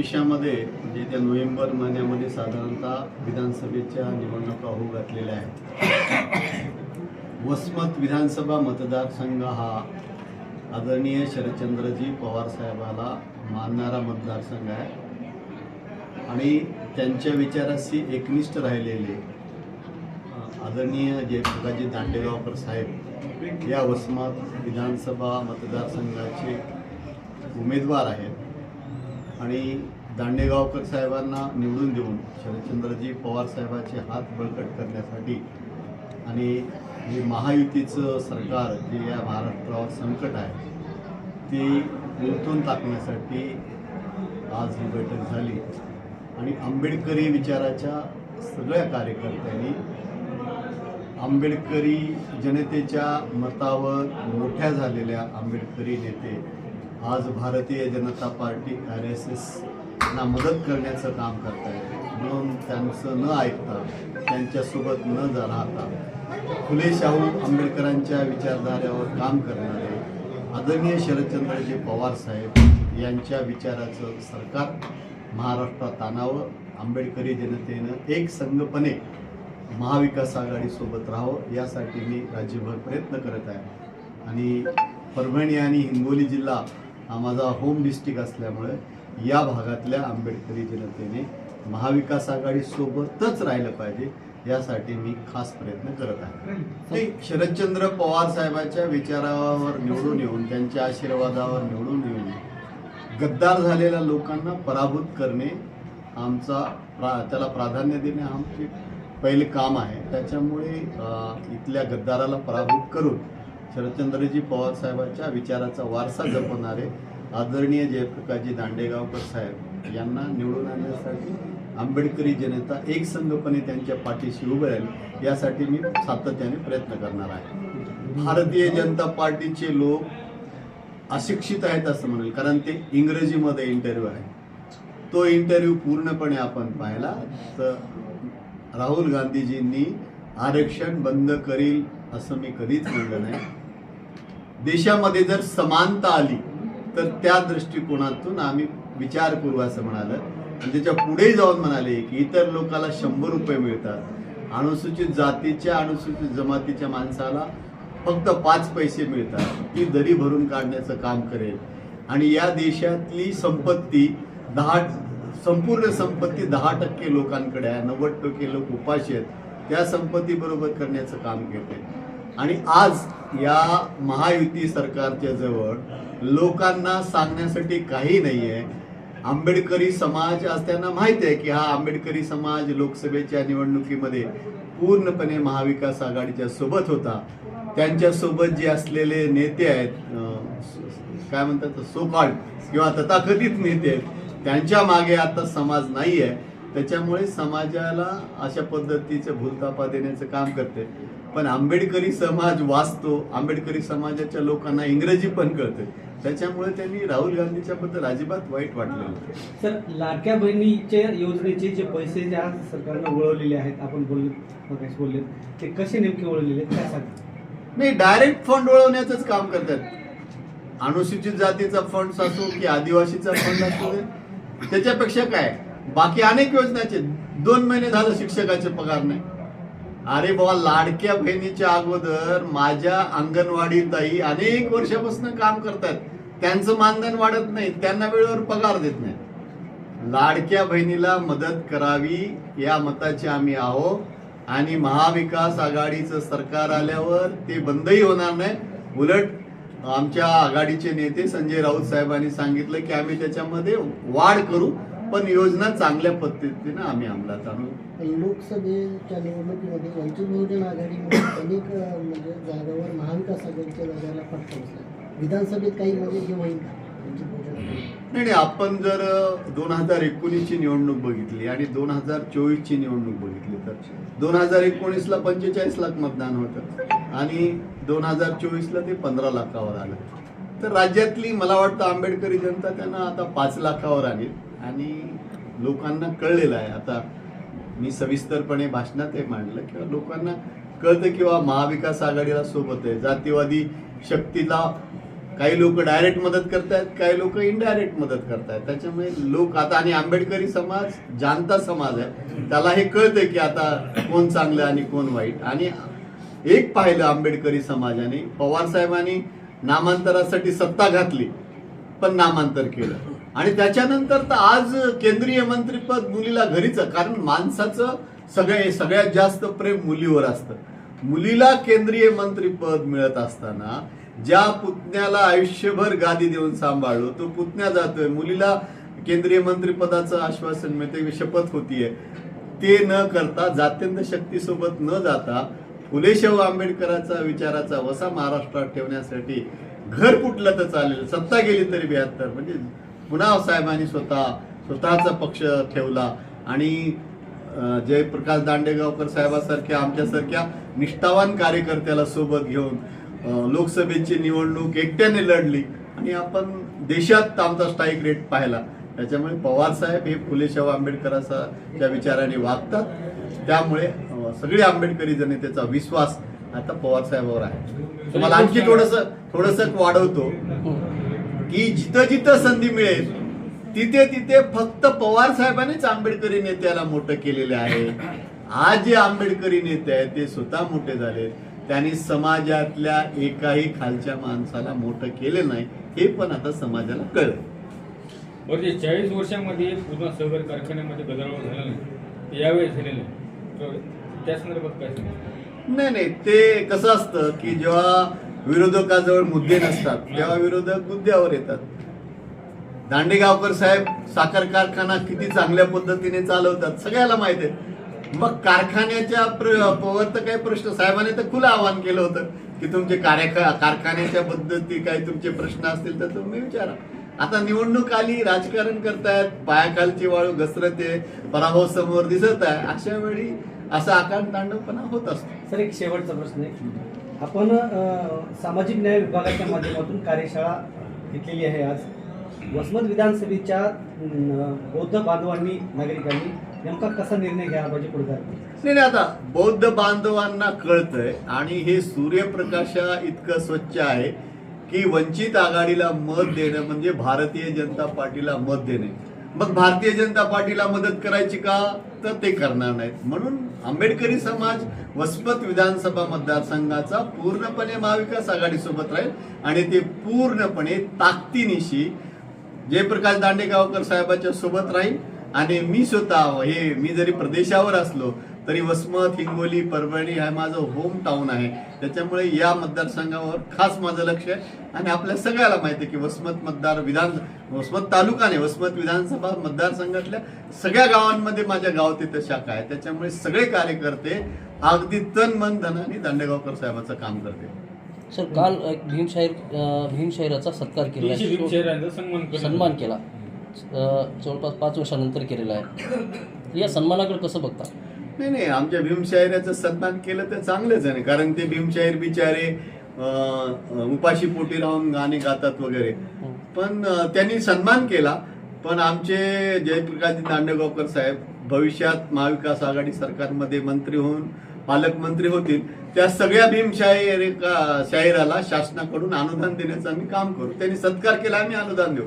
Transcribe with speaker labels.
Speaker 1: भविष्यामध्ये म्हणजे त्या नोव्हेंबर महिन्यामध्ये साधारणतः विधानसभेच्या निवडणुका होऊ घातलेल्या आहेत. वसमत विधानसभा मतदारसंघ हा आदरणीय शरदचंद्रजी पवार साहेबाला मानणारा मतदारसंघ आहे. आणि त्यांच्या विचाराशी एकनिष्ठ राहिलेले अ, आदरणीय जयप्रकाशजी दांडेगावकर साहेब या वसमत विधानसभा मतदारसंघाचे उमेदवार आहेत. आणि दांडेगावकर साहेबांना निवडून देऊन शरदचंद्रजी पवार साहेबाचे हात बळकट करण्यासाठी आणि हे महायुतीचं सरकार जे या महाराष्ट्रावर संकट आहे ते उलटून टाकण्यासाठी आज ही बैठक झाली. आणि आंबेडकरी विचाराच्या सगळ्या कार्यकर्त्यांनी आंबेडकरी जनतेच्या मतावर मोठ्या झालेल्या आंबेडकरी नेते आज Bharatiya Janata party R S एसना मदत करण्याचं काम करत आहे म्हणून त्यांचं न ऐकता त्यांच्यासोबत न राहता फुले शाहू आंबेडकरांच्या विचारधाऱ्यावर काम करणारे आदरणीय शरदचंद्रजी पवार साहेब यांच्या विचाराचं सरकार महाराष्ट्रात आणावं. आंबेडकरी जनतेनं एक संघपणे महाविकास आघाडीसोबत राहावं यासाठी मी राज्यभर प्रयत्न करत आहे. आणि परभणी आणि हिंगोली जिल्हा हा माझा होम डिस्ट्रिक्ट असल्यामुळे या भागातल्या आंबेडकरी जनतेने महाविकास आघाडीसोबतच राहिलं पाहिजे यासाठी मी खास प्रयत्न करत आहे. नाही, शरदचंद्र पवार साहेबांच्या विचारावर निवडून येऊन त्यांच्या आशीर्वादावर निवडून येऊन गद्दार झालेल्या लोकांना पराभूत करणे आमचा प्रा त्याला प्राधान्य देणे आमचे पहिले काम आहे. त्याच्यामुळे इथल्या गद्दाराला पराभूत करून शरदचंद्रजी पवार साहेबांच्या विचाराचा वारसा जपणारे आदरणीय जयप्रकाशजी दांडेगावकर साहेब यांना निवडून आणण्यासाठी आंबेडकरी जनता एकसंघपणे त्यांच्या पाठीशी उभे राहील यासाठी मी सातत्याने प्रयत्न करणार आहे. भारतीय जनता पार्टीचे लोक अशिक्षित आहेत असं म्हणेल कारण ते इंग्रजीमध्ये इंटरव्ह्यू आहे. तो इंटरव्ह्यू पूर्णपणे आपण पाहिला. तर राहुल गांधीजींनी आरक्षण बंद करील असं मी कधीच म्हणलं नाही. देशामध्ये जर समानता आली तर त्या दृष्टिकोनातून आम्ही विचार करू असं म्हणालं. आणि त्याच्या पुढे जाऊन म्हणाले की इतर लोकाला शंभर रुपये मिळतात. अनुसूचित जातीच्या अनुसूचित जमातीच्या माणसाला फक्त पाच पैसे मिळतात. ती दरी भरून काढण्याचं काम करेल. आणि या देशातली संपत्ती दहा संपूर्ण संपत्ती दहा टक्के लोकांकडे आहे. नव्वद टक्के लोक उपाशी आहेत. त्या संपत्ती बरोबर करण्याचं काम करते आणि आज या महायुती सरकारच्या जवळ लोकांना सांगण्यासाठी काही नाही आहे आंबेडकरी समाज आज त्यांना माहिती आहे की हा आंबेडकरी समाज लोकसभेच्या निवडणुकीमध्ये पूर्णपणे महाविकास आघाडीच्या सोबत होता. त्यांच्यासोबत जे असलेले नेते आहेत काय म्हणतात सोकाळ किंवा तथाकथित नेते आहेत त्यांच्या मागे आता समाज नाही आहे त्याच्यामुळे समाजाला अशा पद्धतीचं भूलतापा देण्याचं काम करते. पण आंबेडकरी समाज वाचतो. आंबेडकरी समाजाच्या लोकांना इंग्रजी पण कळते त्याच्यामुळे त्यांनी राहुल गांधीच्या बद्दल अजिबात वाईट वाटलं.
Speaker 2: सर लाडक्या बहिणीच्या योजनेचे जे पैसे ज्या सरकारनं वळवलेले आहेत आपण बोलले बोलले ते कसे नेमके वळवलेले आहेत काय सांगा
Speaker 1: नाही डायरेक्ट फंड वळवण्याचंच काम करतात. अनुसूचित जातीचा फंड असो की आदिवासीचा फंड असो त्याच्यापेक्षा काय? बाकी अनेक योजनाचे दोन महिने झालं शिक्षकाचे पगार नाही. अरे बाबा लाडक्या बहिणीच्या अगोदर माझ्या अंगणवाडी ताई अनेक वर्षापासून काम करतात. त्यांचं मानधन वाढत नाही त्यांना वेळेवर पगार देत नाही. लाडक्या बहिणीला मदत करावी या मताचे आम्ही आहो. आणि महाविकास आघाडीचं सरकार आल्यावर ते बंदही होणार नाही. उलट आमच्या आघाडीचे नेते संजय राऊत साहेबांनी सांगितलं की आम्ही त्याच्यामध्ये वाढ करू. पण योजना चांगल्या पद्धतीनं आम्ही अंमलात आणू.
Speaker 3: लोकसभेच्या निवडणुकीमध्ये वंचित बहुजन आघाडीमध्ये अनेक म्हणजे जागावर महाविकास आघाडीच्या जागाला फटका विधानसभेत काही म्हणजे हे होईल का? आघाडी?
Speaker 1: नाही नाही आपण जर दोन हजार एकोणीसची निवडणूक बघितली आणि दोन हजार चोवीसची निवडणूक बघितली तर दोन हजार एकोणीसला पंचेचाळीस लाख मतदान होतं आणि दोन हजार चोवीसला ते पंधरा लाखावर आलं. तर राज्यातली मला वाटतं आंबेडकरी जनता त्यांना आता पाच लाखावर आणेल. आणि लोकांना कळलेलं आहे. आता मी सविस्तरपणे भाषणात हे मांडलं किंवा लोकांना कळतं किंवा महाविकास आघाडीला सोबत आहे. जातीवादी शक्तीला काही लोक डायरेक्ट मदत करतायत काही लोक इनडायरेक्ट मदत करतायत. त्याच्यामुळे लोक आता आणि आंबेडकरी समाज जाणता समाज आहे त्याला हे कळतंय की आता कोण चांगलं आणि कोण वाईट. आणि एक पाहिलं आंबेडकरी समाजाने पवार साहेबांनी नामांतरासाठी सत्ता घातली पण नामांतर केलं. आणि त्याच्यानंतर तर आज केंद्रीय मंत्रीपद मुलीला घरीच कारण माणसाचं सगळे सगळ्यात जास्त प्रेम मुलीवर असतं. मुलीला केंद्रीय मंत्रीपद मिळत असताना ज्या पुतण्याला आयुष्यभर गादी देऊन सांभाळलो तो पुतण्या जातोय. मुलीला केंद्रीय मंत्रीपदाचं आश्वासन मिळते शपथ होतीये. ते न करता जात्यंत शक्तीसोबत न जाता फुलेशाहू आंबेडकरांचा विचाराचा वसा महाराष्ट्रात ठेवण्यासाठी घर कुठलं तर चालेल सत्ता गेली तरी बेहत्तर. म्हणजे पुन्हा साहेबांनी स्वतः स्वतःचा पक्ष ठेवला. आणि जयप्रकाश दांडेगावकर साहेबासारख्या आमच्यासारख्या निष्ठावान कार्यकर्त्याला सोबत घेऊन लोकसभेची निवडणूक एकट्याने लढली. आणि आपण देशात आमचा स्ट्राईक रेट पाहिला. त्याच्यामुळे पवार साहेब हे फुले शाहू आंबेडकरांच्या विचाराने वागतात. त्यामुळे सगळी आंबेडकरी जनतेचा विश्वास आता पवार साहेबावर आहे. तुम्हाला आणखी थोडस थोडस वाढवतो. की जिथं जिथं संधी मिळेल तिथे तिथे फक्त पवार साहेबांनीच आंबेडकरी नेत्याला मोठं केलेलं आहे. आज जे आंबेडकरी नेते आहेत ते स्वतः मोठे झाले त्यांनी समाजातल्या एकाही खालच्या माणसाला मोठं केलं नाही हे पण आता समाजाला कळलं.
Speaker 4: बरं ते चाळीस वर्षामध्ये पूर्ण सहकारी कारखान्यामध्ये गदारोळ झाला नाही. ते यावेळेस झालेलं आहे. त्या संदर्भात काय
Speaker 1: नाही नाही ते कसं असतं की जेव्हा विरोधकाजवळ मुद्दे नसतात. तेव्हा विरोधक मुद्द्यावर येतात. दांडेगावकर साहेब साखर कारखाना किती चांगल्या पद्धतीने चालवतात सगळ्याला माहीत आहे. मग कारखान्याच्या वर तर काही प्रश्न साहेबांनी तर खुलं आवाहन केलं होतं की तुमचे कार्य कारखान्याच्या पद्धती काही तुमचे प्रश्न असतील तर तुम्ही विचारा. आता निवडणूक आली राजकारण करतायत पायाखालची वाळू घसरते पराभव समोर दिसत आहे. अशा वेळी असा आकार तांडवपणा होत असतो.
Speaker 2: सर एक शेवटचा प्रश्न आहे. आपण सामाजिक न्याय विभागाच्या माध्यमातून कार्यशाळा घेतलेली आहे आज. वसमत विधानसभेच्या बौद्ध बांधवांनी नागरिकांनी नेमका कसा निर्णय घ्यायला पाहिजे पुढे
Speaker 1: नाही, आता बौद्ध बांधवांना कळतंय आणि हे सूर्यप्रकाशा इतकं स्वच्छ आहे की वंचित आघाडीला मत देणं म्हणजे भारतीय जनता पार्टीला मत देणे. मग भारतीय जनता पार्टीला मदत करायची का? तर ते करणार नाहीत. म्हणून आंबेडकरी समाज वसमत विधानसभा मतदारसंघाचा पूर्णपणे महाविकास आघाडीसोबत राहील आणि ते पूर्णपणे ताकदीनिशी जयप्रकाश दांडेगावकर साहेबाच्या सोबत राहील. आणि मी स्वतः हे मी जरी प्रदेशावर असलो तरी वसमत हिंगोली परभणी हा माझं होम टाऊन आहे. त्याच्यामुळे या मतदारसंघावर खास माझं लक्ष आहे. आणि आपल्या सगळ्याला माहिती आहे की वसमत मतदार विधान वसमत तालुकाने वसमत विधानसभा मतदारसंघातल्या सगळ्या गावांमध्ये माझ्या गाव तिथं शाखा आहे. त्याच्यामुळे सगळे कार्यकर्ते अगदी तन मन धनाने दांडेगावकर साहेबाचं काम करते.
Speaker 5: सर काल एक भीमशाहीर भीमशाहिराचा सत्कार केला.
Speaker 4: सन्मान.
Speaker 5: केला. अं, जवळपास पाच वर्षानंतर केलेला आहे. या सन्मानाकडे कसं बघता?
Speaker 1: नाही नाही. आमच्या भीमशाहिराचं सन्मान केलं तर चांगलंच आहे कारण ते भीमशाहीर बिचारे उपाशी पोटी राहून गाणे गातात वगैरे. पण त्यांनी सन्मान केला. पण आमचे जयप्रकाशजी दांडेगावकर साहेब भविष्यात महाविकास आघाडी सरकारमध्ये मंत्री होऊन पालकमंत्री होतील. त्या सगळ्या भीमशाहीर शाहिराला शासनाकडून अनुदान देण्याचं आम्ही काम करू. त्यांनी सत्कार केला आम्ही अनुदान देऊ.